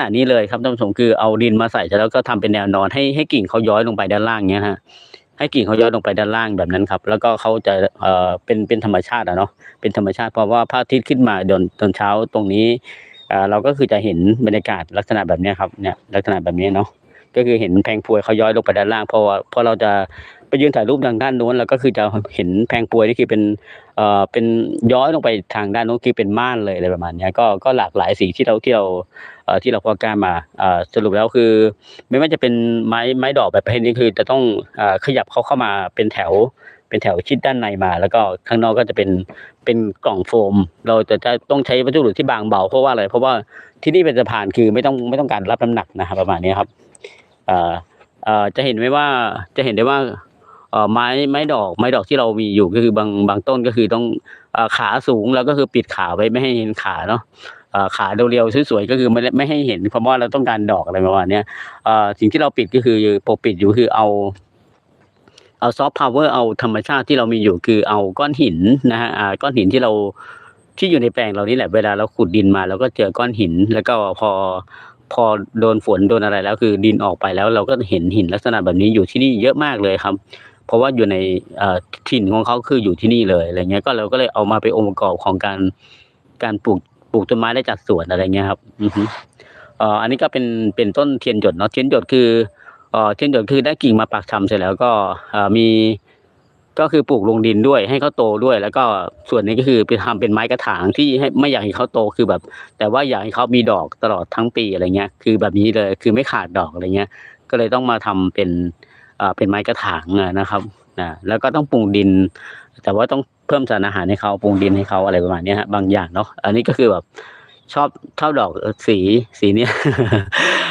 ณะนี้เลยครับท่านผู้ชมคือเอาดินมาใส่แล้วก็ทำเป็นแนวนอนให้ให้กิ่งเขาย้อยลงไปด้านล่างเนี้ยฮะให้กิ่งเขาย้อยลงไปด้านล่างแบบนั้นครับ แล้วก็เขาจะเอ่อเป็นเป็นธรรมชาติอะเนาะเป็นธรรมชาติเพราะว่าพระอาทิตย์ขึ้นมาตอนตอนเช้าตรงนี้อ่าเราก็คือจะเห็นบรรยากาศลักษณะแบบเนี้ยครับเนี่ยลักษณะแบบนี้เนาะก็คือเห็นแพงพวยเขาย้อยลงไปด้านล่างเพราะว่าเพราะเราจะ ไปยืนถ่ายรูปทางด้านโน้นแล้วก็คือจะเห็นแพงพวยนี่คือเป็นเอ่อเป็นย้อยลงไปทางด้านโน้นคือเป็นม่านเลยอะไรประมาณนี้ก็ก็หลากหลายสีที่เราที่เราเอ่อที่เราพอกล้ามาเอ่อสรุปแล้วคือ ไม่ว่าจะเป็นไม้ไม้ดอกแบบประเภทนี้คือจะต้องเอ่อขยับเขาเข้ามาเป็นแถวเป็นแถวชิดด้านในมา แล้วก็ข้างนอกก็จะเป็นเป็นกล่องโฟม เราจะจะต้องใช้วัสดุที่บางเบาเพราะว่าอะไรเพราะว่าที่นี่เป็นสะพานคือไม่ต้องไม่ต้องการรับน้ำหนักนะครับประมาณนี้ครับเอ่อเอ่อจะเห็นไหมว่าจะเห็นได้ว่า ไม้ไม้ดอกไม้ดอกที่เรามีอยู่ก็คือบางบางต้นก็คือต้องอขาสูงแล้วก็คือปิดขาไว้ไม่ให้เห็นขาเนาะขาเรียวๆสวยๆก็คือไม่ไม่ให้เห็นเพราะว่าเราต้องการดอกอะไรประมาณนี้สิ่งที่เราปิดก็คือปกปิดอยู่คือเอาเอาซอฟต์พาวเวอร์เอาธรรมชาติที่เรามีอยู่คือเอาก้อนหินนะฮะก้อนหินที่เราที่อยู่ในแปลงเรานี่แหละเวลาเราขุดดินมาเราก็เจอก้อนหิน แล้วก็พอพอโดนฝนโดนอะไรแล้วคือดินออกไปแล้ว เราก็เห็นหินลักษณะแบบนี้อยู่ที่นี่เยอะมากเลยครับ เพราะว่าอยู่ในเอ่อถิ่นของเขาคืออยู่ที่นี่เลยอะไรเงี้ยก็เราก็เลยเอามาเป็นองค์ประกอบของการการปลูกปลูกต้นไม้ได้จากสวนอะไรเงี้ยครับอือฮึอันนี้ก็เป็นเป็นต้นเทียนหยดเนาะเทียนหยดคือเอ่อเทียนหยดคือได้กิ่งมาปักชำเสร็จแล้วก็มีก็คือปลูกลงดินด้วยให้เขาโตด้วย แล้วก็ส่วนนี้ก็คือไปทำเป็นไม้กระถางที่ให้ไม่อยากให้เขาโตคือแบบ แต่ว่าอยากให้เขามีดอกตลอดทั้งปีอะไรเงี้ย คือแบบนี้เลยคือไม่ขาดดอกอะไรเงี้ย ก็เลยต้องมาทำเป็น เอ่อเป็นไม้กระถางนะครับนะแล้วก็ต้องปรุงดิน แต่ว่าต้องเพิ่มสารอาหารให้เขาปรุงดินให้เขาอะไรประมาณนี้ฮะบางอย่างเนาะอันนี้ก็คือแบบชอบชอบดอกสีสีเนี้ย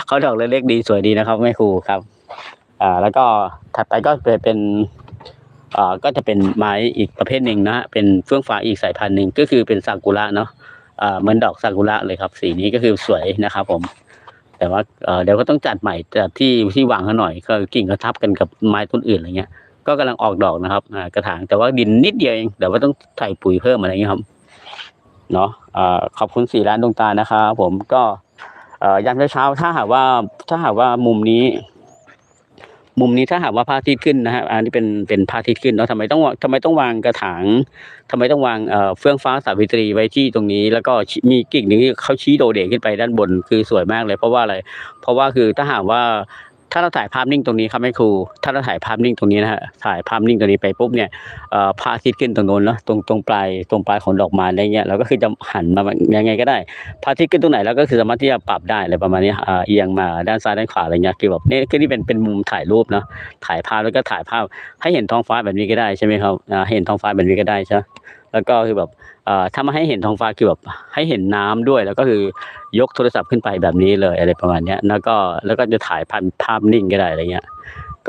เขาดอกเล็กๆดีสวยดีนะครับแม่ครูครับ อ่า แล้วก็ถัดไปก็เป็นเป็นอ่าก็จะเป็นไม้อีกประเภทหนึ่งนะฮะเป็นเฟื่องฟ้าอีกสายพันธุ์หนึ่งก็คือเป็นซากุระเนาะอ่าเหมือนดอกซากุระเลยครับ สีนี้ก็คือสวยนะครับผม แต่ว่าเดี๋ยวก็ต้องจัดใหม่จัดที่ที่วางเขาหน่อยก็กิ่งก็ทับกันกับไม้ต้นอื่นอะไรเงี้ย ก็กำลังออกดอกนะครับกระถางแต่ว่าดินนิดเดียวเองเดี๋ยวว่าต้องใส่ปุ๋ยเพิ่มอะไรเงี้ยครับเนาะขอบคุณสี่ร้านดวงตานะครับผมก็ยามเช้าถ้าหากว่าถ้าหากว่ามุมนี้ มุมนี้ถ้าหากว่าพระอาทิตย์ขึ้นนะฮะอันนี้เป็นเป็นพระอาทิตย์ขึ้นเนาะทำไมต้องทำไมต้องวางกระถางทำไมต้องวางเอ่อเฟื่องฟ้าสาวิตรีไว้ที่ตรงนี้ แล้วก็มีกิ่งหนึงที่เขาชี้โดดเด่นขึ้นไปด้านบนคือสวยมากเลย เพราะว่าอะไร เพราะว่าคือถ้าหากว่า ถ้าเราถ่ายภาพนิ่งตรงนี้ครับแม่ครู ถ้าเราถ่ายภาพนิ่งตรงนี้นะฮะ ถ่ายภาพนิ่งตรงนี้ไปปุ๊บเนี่ยพระอาทิตย์ขึ้นตรงโน้นเนาะ ตรงตรงปลายตรงปลายของดอกไม้อะไรเงี้ย เราก็คือจะหันมายังไงก็ได้ พระอาทิตย์ขึ้นตรงไหนเราก็คือสามารถที่จะปรับได้อะไรประมาณนี้เอียงมาด้านซ้ายด้านขวาอะไรเงี้ย คือแบบนี่คือนี่เป็นเป็นมุมถ่ายรูปเนาะ ถ่ายภาพแล้วก็ถ่ายภาพให้เห็นท้องฟ้าแบบนี้ก็ได้ใช่ไหมครับเห็นท้องฟ้าแบบนี้ก็ได้ใช่ไหม แล้วก็คือแบบถ้ามาให้เห็นท้องฟ้าคือแบบให้เห็นน้ำด้วย แล้วก็คือยกโทรศัพท์ขึ้นไปแบบนี้เลยอะไรประมาณนี้แล้วก็แล้วก็จะถ่ายภาพภาพนิ่งก็ได้อะไรเงี้ย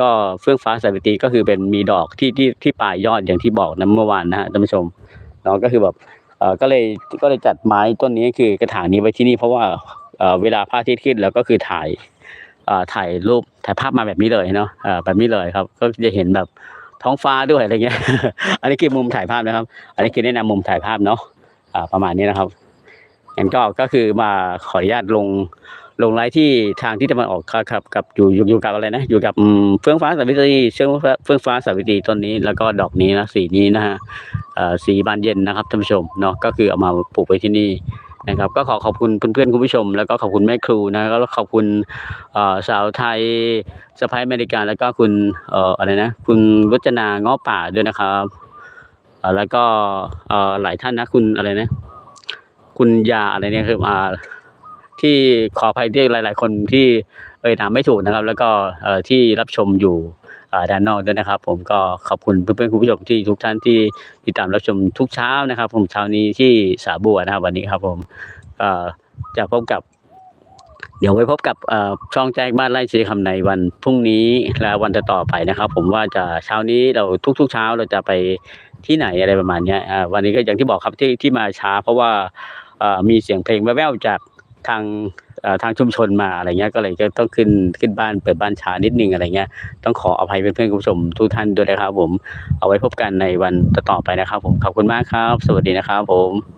ก็เฟื่องฟ้าสาวิตรีก็คือเป็นมีดอกที่ที่ที่ปลายยอดอย่างที่บอกนะเมื่อวานนะฮะท่านผู้ชมเนาะก็คือแบบก็เลยก็เลยจัดไม้ต้นนี้คือกระถางนี้ไว้ที่นี่เพราะว่าเวลาพระอาทิตย์ขึ้นแล้วก็คือถ่ายถ่ายรูปถ่ายภาพมาแบบนี้เลยเนาะแบบนี้เลยครับ ก็จะเห็นแบบ ท้องฟ้าด้วยอะไรเงี้ย อันนี้คือมุมถ่ายภาพนะครับ อันนี้คือแนะนำมุมถ่ายภาพเนาะประมาณนี้นะครับงั้นก็ก็คือมาขออนุญาตลงลงไลน์ที่ทางที่ตะวันออกครับครับกับอยู่อยู่กับอะไรนะ อยู่กับเฟื่องฟ้าสาวิตรีเชื่องฟ้าเฟื่องฟ้าสาวิตรีต้นนี้แล้วก็ดอกนี้นะสีนี้นะฮะสีบานเย็นนะครับท่านผู้ชมเนาะก็คือเอามาปลูกไว้ที่นี่ นะครับก็ขอขอบคุณเพื่อนๆคุณผู้ชม แล้วก็ขอบคุณแม่ครูนะแล้วก็ขอบคุณสาวไทยสะพ้ายอเมริกันแล้วก็คุณอะไรนะคุณวัจนาง้อป่าด้วยนะครับแล้วก็หลายท่านนะคุณอะไรนะ คุณยาอะไรเนี่ยคืออ่าที่ขออภัยที่หลาย ๆ คนที่เอ่ยนามไม่ถูกนะครับ แล้วก็ที่รับชมอยู่ ด้านนอกด้วยนะครับ ผมก็ขอบคุณเพื่อนๆคุณผู้ชมที่ทุกท่านที่ติดตามรับชมทุกเช้านะครับ ผมเช้านี้ที่สาบัวนะครับวันนี้ครับ ผมจะพบกับ เดี๋ยวไว้พบกับช่องแจ้งบ้านไร่ชีคำในวันพรุ่งนี้และวันต่อไปนะครับ ผมว่าจะเช้านี้เราทุก ๆ เช้าเราจะไปที่ไหนอะไรประมาณนี้วันนี้ก็อย่างที่บอกครับที่ที่มาช้า เพราะว่ามีเสียงเพลงแว่วๆจาก ทางทางชุมชนมาอะไรเงี้ยก็เลยก็ต้องขึ้นขึ้นบ้านเปิดบ้านช้านิดนึงอะไรเงี้ยต้องขออภัยเพื่อนๆคุณผู้ชมทุกท่านด้วยนะครับผมเอาไว้พบกันในวันต่อไปนะครับ ผมขอบคุณมากครับ สวัสดีนะครับผม